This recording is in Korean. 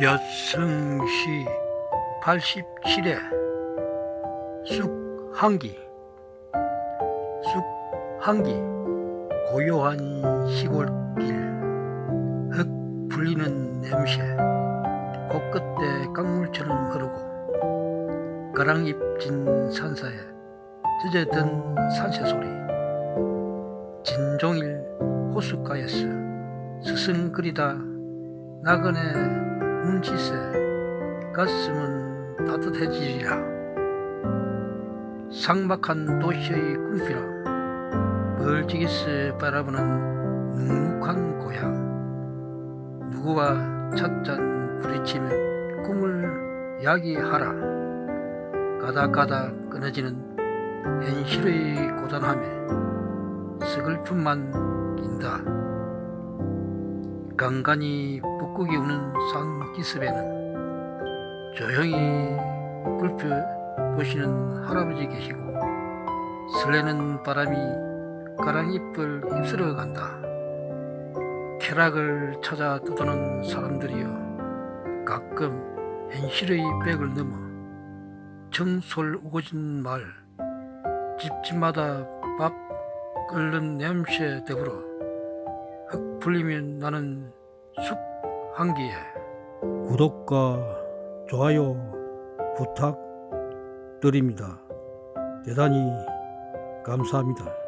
여승시 87회 쑥한기. 쑥한기 고요한 시골길 흙 불리는 냄새 코끝에 강물처럼 흐르고 가랑잎 진 산사에 젖어든 산새 소리 진종일 호숫가에서 스승거리다 나그네 눈짓에 가슴은 따뜻해지리라. 삭막한 도시의 꿈비라. 멀찍이서 바라보는 눅눅한 고향. 누구와 찻잔 부딪히며 꿈을 야기하라. 가닥가닥 끊어지는 현실의 고단함에 서글픔만 긴다 간간히 붓고기 우는 산기슭에는 조용히 굴펴 보시는 할아버지 계시고 설레는 바람이 가랑잎을 휩쓸어 간다. 쾌락을 찾아 떠도는 사람들이여 가끔 현실의 백을 넘어 정솔 우거진 말 집집마다 밥 끓는 냄새 더불어 흙 불리면 나는 숲 한기에 구독과 좋아요 부탁드립니다. 대단히 감사합니다.